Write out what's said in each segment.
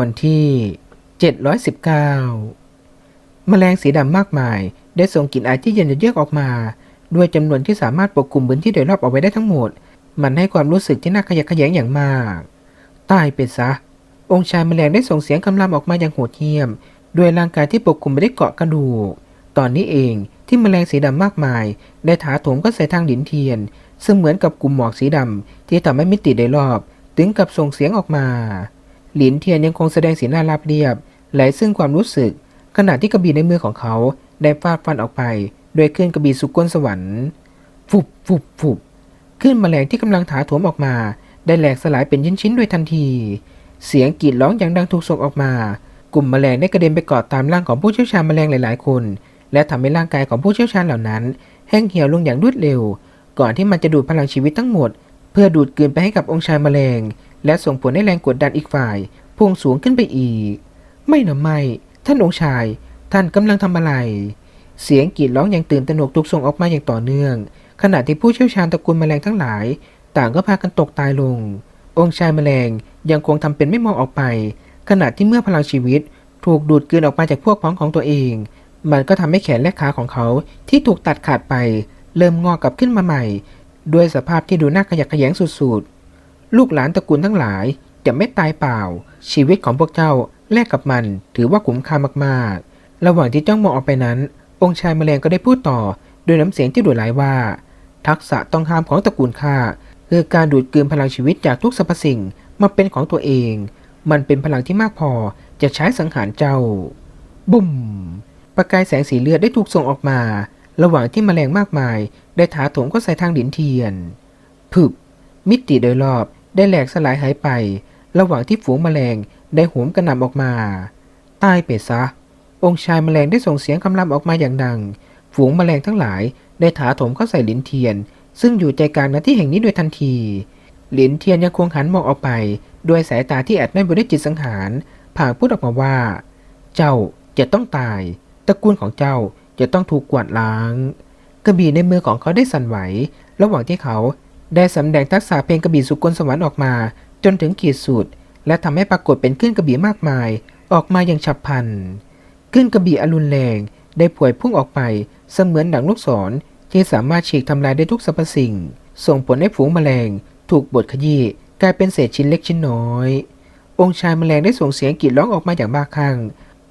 อนที่ 719 แมลงสีดำมากมาย ได้ส่งกลิ่นอายที่เย็นเยือกออกมา ด้วยจำนวนที่สามารถปกคลุมพื้นที่โดยรอบเอาไว้ได้ทั้งหมด มันให้ความรู้สึกที่น่าขยะแขยงอย่างมาก ตายไปซะ องค์ชายแมลงได้ส่งเสียงคำรามออกมาอย่างโหดเหี้ยม ด้วยร่างกายที่ปกคลุมไปด้วยเกาะกระดูก ตอนนี้เองที่แมลงสีดำมากมาย ได้ถาโถมก็ใส่ทางดินเทียน ซึ่งเหมือนกับกลุ่มหมอกสีดำที่ทำให้มิติโดยรอบ ถึงกับส่งเสียงออกมา หลินเทียนยังคงแสดงสีหน้าราบเรียบไหลซึ่งความรู้สึก ขณะที่กระบี่ในมือของเขาได้ฟาดฟันออกไป โดยเคลื่อนกระบี่สุก้นสวรรค์ฟุบฟุบฟุบคลื่นแมลงที่กำลังถาโถมออกมา ได้แหลกสลายเป็นชิ้นๆโดยทันที เสียงกรีดร้องอย่างดังถูกส่งออกมา กลุ่มแมลงได้กระเด็นไปเกาะตามร่างของผู้เชี่ยวชาญแมลงหลายๆ คน และทำให้ร่างกายของผู้เชี่ยวชาญเหล่านั้น แห้งเหี่ยวลงอย่างรวดเร็ว ก่อนที่มันจะดูดพลังชีวิตทั้งหมด เพื่อดูดกลืนไปให้กับองค์ชายแมลง และส่งผลให้แรงกดดันอีกฝ่ายพุ่งสูงขึ้นไปอีก ไม่หนะไม่ ท่านองค์ชาย ท่านกำลังทำอะไร เสียงกรีดร้องอย่างตื่นตระหนกถูกส่งออกมาอย่างต่อเนื่อง ขณะที่ผู้เชี่ยวชาญตระกูลแมลงทั้งหลาย ต่างก็พากันตกตายลง องค์ชายแมลงยังคงทำเป็นไม่มองออกไป ขณะที่เมื่อพลังชีวิต ถูกดูดกลืนออกมาจากพวกพ้องของตัวเอง มันก็ทำให้แขนและขาของเขาที่ถูกตัดขาดไป เริ่มงอกกลับขึ้นมาใหม่ ด้วยสภาพที่ดูน่าขยะแขยงสุดๆ ลูกหลานตระกูลทั้งหลายจะไม่ตายเปล่า ชีวิตของพวกเจ้าแลกกับมันถือว่าคุ้มค่ามากๆ ระหว่างที่จ้องมองออกไปนั้น องค์ชายแมลงก็ได้พูดต่อด้วยน้ำเสียงที่ดุร้ายว่า ทักษะต้องห้ามของตระกูลข้าคือการดูดกลืนพลังชีวิตจากทุกสรรพสิ่งมาเป็นของตัวเอง มันเป็นพลังที่มากพอจะใช้สังหารเจ้า บุ้มประกายแสงสีเลือดได้ถูกส่งออกมา ระหว่างที่แมลงมากมาย ได้ถาโถมเข้าใส่ทางดินเทียนผึบมิติโดยรอบ ได้แหลกสลายหายไป ระหว่างที่ฝูงแมลงได้โหมกระหน่ำออกมา ตายไปซะ องค์ชายแมลงได้ส่งเสียงคำรามออกมาอย่างดัง ฝูงแมลงทั้งหลายได้ถาโถมเข้าใส่หลินเทียน ซึ่งอยู่ใจกลางณที่แห่งนี้โดยทันที หลินเทียนยังคงหันมองออกไป ด้วยสายตาที่แอดไม่บริจิตสังหารผ่าพูดออกมาว่า เจ้าจะต้องตาย ตระกูลของเจ้าจะต้องถูกกวาดล้าง กระบี่ในมือของเขาได้สั่นไหว ระหว่างที่เขา ได้สำแดงทักษะเพลงกระบี่สุกลสวรรค์ออกมา จนถึงขีดสุด และทำให้ปรากฏเป็นคลื่นกระบี่มากมาย ออกมาอย่างฉับพลันคลื่นกระบี่อรุณแรงได้ผวยพุ่งออกไป เสมือนดังลูกศรที่สามารถฉีกทำลายได้ทุกสรรพสิ่ง ส่งผลให้ฝูงแมลง ถูกบดขยี้กลายเป็นเศษชิ้นเล็กชิ้นน้อย องค์ชายแมลงได้ส่งเสียงกรีดร้องออกมาอย่างบ้าคลั่ง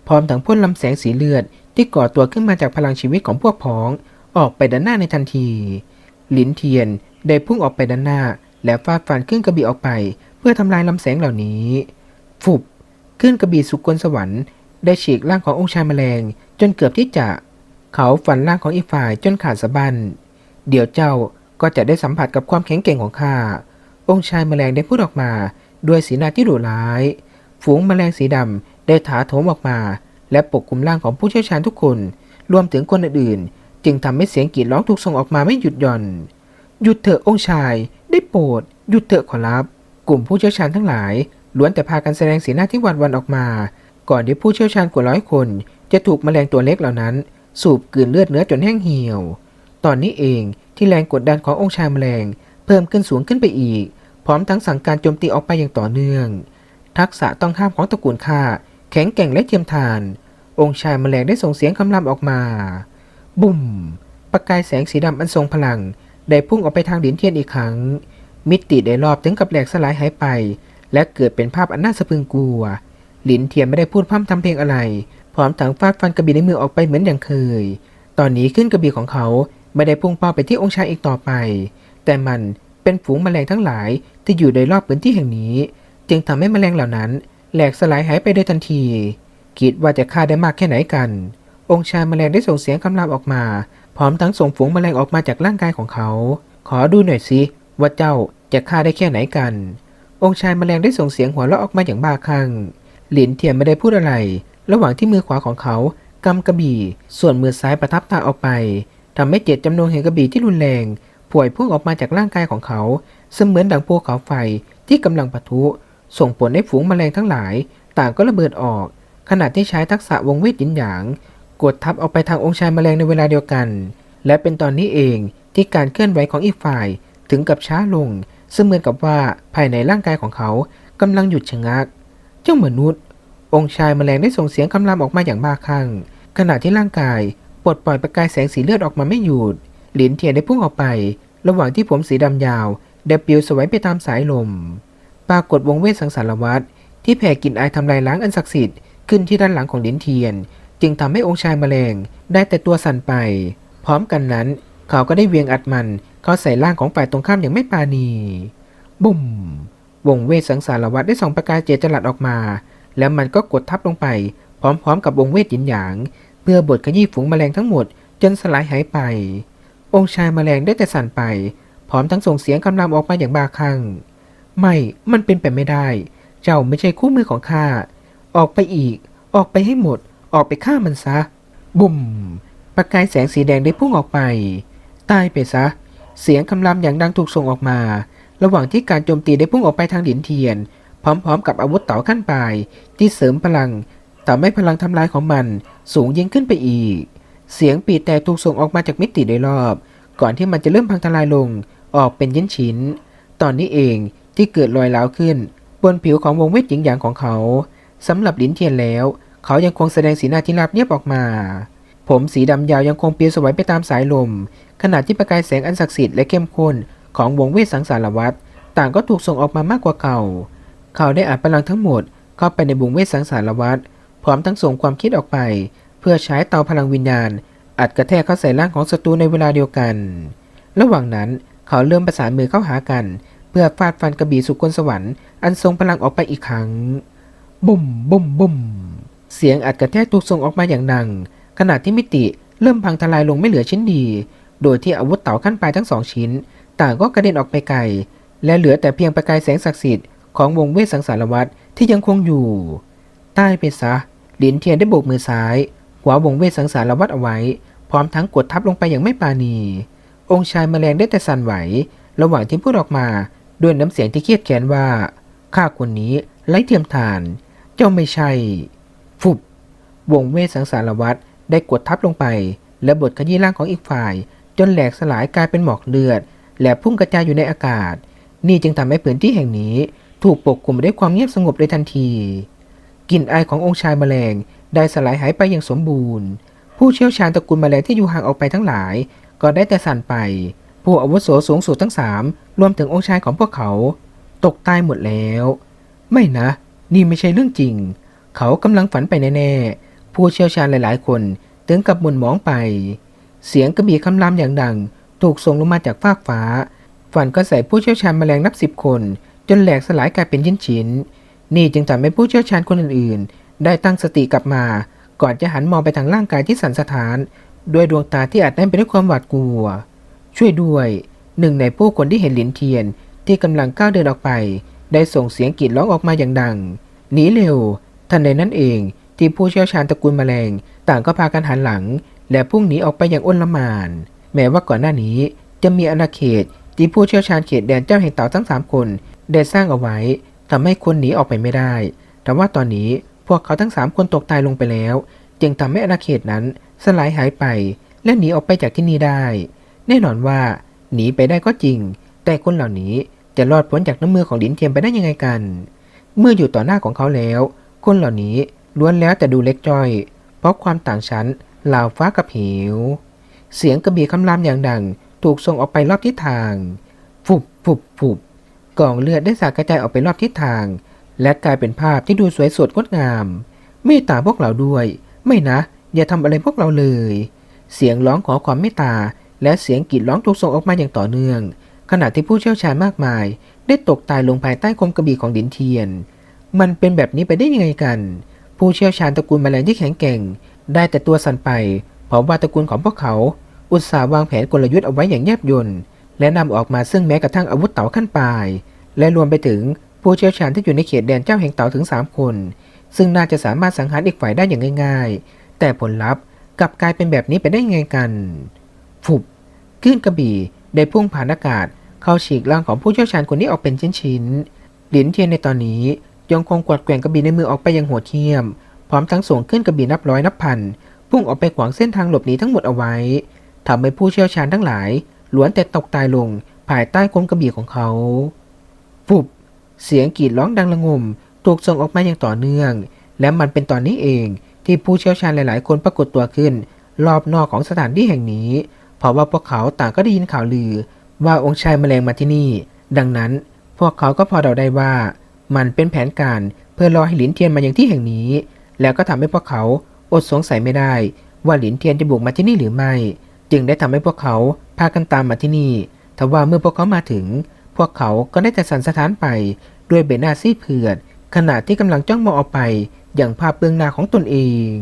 พร้อมทั้งพ่นลำแสงสีเลือด ที่ก่อตัวขึ้นมาจากพลังชีวิตของพวกพ้อง ออกไปด้านหน้าในทันที หลินเทียน ได้พุ่งออกไปด้านหน้า และฟาดฟันขึ้นกระบี่ออกไป เพื่อทำลายลำแสงเหล่านี้ ฟุบขึ้นกระบี่สุกลสวรรค์ได้ฉีกร่างขององค์ชายแมลง จนเกือบที่จะ เขาฟันร่างของอีกฝ่ายจนขาดสะบั้นเดี๋ยวเจ้าก็จะได้สัมผัสกับความแข็งแกร่งของข้าองค์ชายแมลงได้พูดออกมา ด้วยสีหน้าที่ดุร้าย ฝูงแมลงสีดำได้ถาโถมออกมา และปกคลุมร่างของผู้เชี่ยวชาญทุกคน รวมถึงคนอื่นๆ จึงทำให้เสียงกรีดร้องถูกส่งออกมาไม่หยุดหย่อน หยุดเถอะองค์ชาย ได้โปรดหยุดเถอะขอรับ กลุ่มผู้เชี่ยวชาญทั้งหลายล้วนแต่พากันแสดงสีหน้าที่หวาดหวันออกมา ก่อนที่ผู้เชี่ยวชาญกว่าร้อยคน จะถูกแมลงตัวเล็กเหล่านั้น สูบกลืนเลือดเนื้อจนแห้งเหี่ยว ตอนนี้เองที่แรงกดดันขององค์ชายแมลง เพิ่มขึ้นสูงขึ้นไปอีก พร้อมทั้งสั่งการโจมตีออกไปอย่างต่อเนื่อง ทักษะต้องห้ามของตระกูลข้าแข็งแกร่งและเทียมทาน องค์ชายแมลงได้ส่งเสียงคำรามออกมา บุ่มประกายแสงสีดำอันทรงพลัง ได้พุ่งออกไปทางดินเทียนอีกครั้ง มิติได้รอบถึงกับแหลกสลายหายไป และเกิดเป็นภาพอันน่าสะพรึงกลัว หลินเทียนไม่ได้พูดพร่ำทำเพลงอะไร พร้อมทั้งฟาดฟันกระบี่ในมือออกไปเหมือนอย่างเคย ตอนนี้ขึ้นกระบี่ของเขาไม่ได้พุ่งเป้าไปที่องค์ชายอีกต่อไป แต่มันเป็นฝูงแมลงทั้งหลายที่อยู่โดยรอบพื้นที่แห่งนี้ จึงทำให้แมลงเหล่านั้นแหลกสลายหายไปโดยทันที คิดว่าจะฆ่าได้มากแค่ไหนกัน องค์ชายแมลงได้ส่งเสียงคำรามออกมา พร้อมทั้งส่งฝูงแมลงออกมาจากร่างกายของเขา ขอดูหน่อยสิว่าเจ้าจะฆ่าได้แค่ไหนกัน องค์ชายแมลงได้ส่งเสียงหัวเราะออกมาอย่างบ้าคลั่ง หลินเทียนไม่ได้พูดอะไร ระหว่างที่มือขวาของเขากำกระบี่ ส่วนมือซ้ายประทับตาออกไปทำให้เจตจำนวนแห่งกระบี่ที่รุนแรงป่วยพุ่งออกมาจากร่างกายของเขา เสมือนดังภูเขาไฟที่กำลังปะทุ ส่งผลให้ฝูงแมลงทั้งหลาย ต่างก็ระเบิดออก ขณะที่ใช้ทักษะวงเวทยินหยาง กดทับเอาไปทางองค์ชายแมลงในเวลาเดียวกัน และเป็นตอนนี้เองที่การเคลื่อนไหวของอีกฝ่ายถึงกับช้าลง เสมือนกับว่าภายในร่างกายของเขากำลังหยุดชะงัก เจ้ามนุษย์ องค์ชายแมลงได้ส่งเสียงคำรามออกมาอย่างบ้าคลั่งขณะที่ร่างกายปลดปล่อยประกายแสงสีเลือดออกมาไม่หยุดหลินเทียนได้พุ่งออกไป ระหว่างที่ผมสีดำยาวได้ปลิวสวยไปตามสายลม ปรากฏวงเวทสังสารวัตรที่แผ่กลิ่นอายทำลายล้างอันศักดิ์สิทธิ์ขึ้นที่ด้านหลังของหลินเทียน จึงทำให้องค์ชายแมลงได้แต่ตัวสั่นไป พร้อมกันนั้น เขาก็ได้เวียงอัดมันเข้าใส่ร่างของฝ่ายตรงข้ามอย่างไม่ปราณีบุ่มวงเวทสังสารวัตรได้ส่องประกายเจตจลัดออกมา แล้วมันก็กดทับลงไป พร้อมๆกับวงเวทหยินหยาง เพื่อบดขยี้ฝูงแมลงทั้งหมด จนสลายหายไป องค์ชายแมลงได้แต่สั่นไป พร้อมทั้งส่งเสียงคำรามออกมาอย่างบ้าคลั่งไม่ มันเป็นไปไม่ได้ เจ้าไม่ใช่คู่มือของข้า ออกไปอีก ออกไปให้หมด ออกไปฆ่ามันซะ บุ่ม ประกายแสงสีแดงได้พุ่งออกไป ตายไปซะ เสียงคำรามอย่างดังถูกส่งออกมา ระหว่างที่การโจมตีได้พุ่งออกไปทางดินเทียน พร้อมๆ กับอาวุธเต่าขั้นปลาย ที่เสริมพลังทำให้พลังทำลายของมันสูงยิ่งขึ้นไปอีก เสียงปีดแต่ถูกส่งออกมาจากมิติโดยรอบ ก่อนที่มันจะเริ่มพังทลายลง ออกเป็นชิ้นชิ้น ตอนนี้เองที่เกิดรอยร้าวขึ้น บนผิวของวงเวทหญิงหยางของเขาสำหรับลินเทียนแล้ว เขายังคงแสดงสีหน้าที่ราบเนียบออกมา ผมสีดำยาวยังคงปลิวสวยไปตามสายลม ขณะที่ประกายแสงอันศักดิ์สิทธิ์และเข้มข้นของวงเวทสังสารวัตรต่างก็ถูกส่งออกมามากกว่าเก่า เขาได้อัดพลังทั้งหมดเข้าไปในวงเวทสังสารวัตรพร้อมทั้งส่งความคิดออกไป เพื่อใช้เตาพลังวิญญาณ อัดกระแทกเข้าใส่ร่างของศัตรูในเวลาเดียวกัน ระหว่างนั้นเขาเริ่มประสานมือเข้าหากัน เพื่อฟาดฟันกระบี่สุกลสวรรค์อันทรงพลังออกไปอีกครั้งบุ่มบุ่มบุ่ม เสียงอัดกระแทกถูกส่งออกมาอย่างดังขณะที่มิติเริ่มพังทลายลงไม่เหลือชิ้นดี โดยที่อาวุธเต่าขั้นปลายทั้งสองชิ้น ต่างก็กระเด็นออกไปไกล และเหลือแต่เพียงประกายแสงศักดิ์สิทธิ์ของวงเวทสังสารวัตรที่ยังคงอยู่ ใต้ไปซะหลินเทียนได้โบกมือซ้ายขวาวงเวทสังสารวัตรเอาไว้ พร้อมทั้งกดทับลงไปอย่างไม่ปราณี องค์ชายแมลงได้แต่สั่นไหว ระหว่างที่พูดออกมาด้วยน้ำเสียงที่เครียดแค้นว่าข้าคนนี้ไร้เทียมทาน เจ้าไม่ใช่ ฟุบวงเวทสังสารวัตรได้กดทับลงไป และบดขยี้ร่างของอีกฝ่าย จนแหลกสลายกลายเป็นหมอกเลือด และพุ่งกระจายอยู่ในอากาศ นี่จึงทำให้พื้นที่แห่งนี้ ถูกปกคลุมด้วยความเงียบสงบเลยทันทีกลิ่นอายขององค์ชายแมลง ได้สลายหายไปอย่างสมบูรณ์ ผู้เชี่ยวชาญตระกูลแมลงที่อยู่ห่างออกไปทั้งหลาย ก็ได้แต่สั่นไป ผู้อาวุโสสูงสุดทั้งสามรวมถึงองค์ชายของพวกเขา ตกตายหมดแล้ว ไม่นะ นี่ไม่ใช่เรื่องจริง เขากำลังฝันไปแน่ๆ ผู้เชี่ยวชาญหลายๆ คนถึงกับมุนมองไป เสียงกระบี่คำรามอย่างดัง ถูกส่งลงมาจากฟากฟ้า ฝันก็ใส่ผู้เชี่ยวชาญแมลงนับสิบคน จนแหลกสลายกลายเป็นชิ้นๆนี่จึงทำให้ผู้เชี่ยวชาญคนอื่นๆ ได้ตั้งสติกลับมา ก่อนจะหันมองไปทางร่างกายที่สั่นสะท้าน ด้วยดวงตาที่อาจแน่นไปด้วยความหวาดกลัว ช่วยด้วย หนึ่งในผู้คนที่เห็นหลินเทียนที่กำลังก้าวเดินออกไป ได้ส่งเสียงกรีดร้องออกมาอย่างดังหนีเร็ว ทันใดนั้นเองที่ผู้เชี่ยวชาญตระกูลแมลง ต่างก็พากันหันหลัง และพุ่งหนีออกไปอย่างอ้นละมาน แม้ว่าก่อนหน้านี้จะมีอาณาเขตที่ผู้เชี่ยวชาญเขตแดนเจ้าแห่งเต่าทั้งสามคนได้สร้างเอาไว้ทำให้คนหนีออกไปไม่ได้ แต่ว่าตอนนี้พวกเขาทั้งสามคนตกตายลงไปแล้ว จึงทำให้อาณาเขตนั้นสลายหายไป และหนีออกไปจากที่นี่ได้ แน่นอนว่าหนีไปได้ก็จริง แต่คนเหล่านี้จะรอดพ้นจากน้ำมือของหลินเทียมไปได้ยังไงกัน เมื่ออยู่ต่อหน้าของเขาแล้ว คนเหล่านี้ล้วนแล้วแต่ดูเล็กจ้อย เพราะความต่างชั้นลาวฟ้ากับเหวเสียงกระบี่คำรามอย่างดัง ถูกส่งออกไปรอบทิศทาง ฟุบฟุบฟุบกองเลือดได้สาดกระจายออกไปรอบทิศทาง และกลายเป็นภาพที่ดูสวยสดงดงามเมตตาพวกเราด้วย ไม่นะ อย่าทำอะไรพวกเราเลย เสียงร้องขอความเมตตา และเสียงกรีดร้องถูกส่งออกมาอย่างต่อเนื่อง ขณะที่ผู้เชี่ยวชาญมากมาย ได้ตกตายลงภายใต้คมกระบี่ของดินเทียน มันเป็นแบบนี้ไปได้ยังไงกัน ผู้เชี่ยวชาญตระกูลแมลงที่แข็งแกร่ง ได้แต่ตัวสั่นไปเพราะว่าตระกูลของพวกเขา อุตสาห์วางแผนกลยุทธ์เอาไว้อย่างแยบยลและนำออกมาซึ่งแม้กระทั่งอาวุธเต่าขั้นปลาย และรวมไปถึงผู้เชี่ยวชาญที่อยู่ในเขตแดนเจ้าแห่งเต่าถึง 3 คน ซึ่งน่าจะสามารถสังหารอีกฝ่ายได้อย่างง่าย ๆ แต่ผลลัพธ์กลับกลายเป็นแบบนี้ไปได้ยังไงกันฟุบคลื่นกระบี่ได้พุ่งผ่านอากาศ เข้าฉีกร่างของผู้เชี่ยวชาญคนนี้ออกเป็นชิ้นๆหลินเทียนในตอนนี้ ยังคงกวาดแกว่งกระบี่ในมือออกไปยังหัวเทียม พร้อมทั้งส่งขึ้นกระบี่นับร้อยนับพัน พุ่งออกไปขวางเส้นทางหลบหนีทั้งหมดเอาไว้ทำให้ผู้เชี่ยวชาญทั้งหลายล้วนแต่ตกตายลงภายใต้คมกระบี่ของเขาฟุบ เสียงกรีดร้องดังระงม ถูกส่งออกมาอย่างต่อเนื่อง และมันเป็นตอนนี้เองที่ผู้เชี่ยวชาญหลาย ๆ คนปรากฏตัวขึ้น รอบนอกของสถานที่แห่งนี้ เพราะว่าพวกเขาต่างก็ได้ยินข่าวลือ ว่าองค์ชายแมลงมาที่นี่ ดังนั้นพวกเขาก็พอเดาได้ว่า มันเป็นแผนการเพื่อรอให้หลินเทียนมาอย่างที่แห่งนี้ แล้วก็ทำให้พวกเขาอดสงสัยไม่ได้ ว่าหลินเทียนจะบุกมาที่นี่หรือไม่ จึงได้ทำให้พวกเขาพากันตามมาที่นี่ทว่าเมื่อพวกเขามาถึง พวกเขาก็ได้แต่สันสะท้านไปด้วยใบหน้าซีดเผือดขณะที่กำลังจ้องมองออกไปอย่างภาพเบื้องหน้าของตนเอง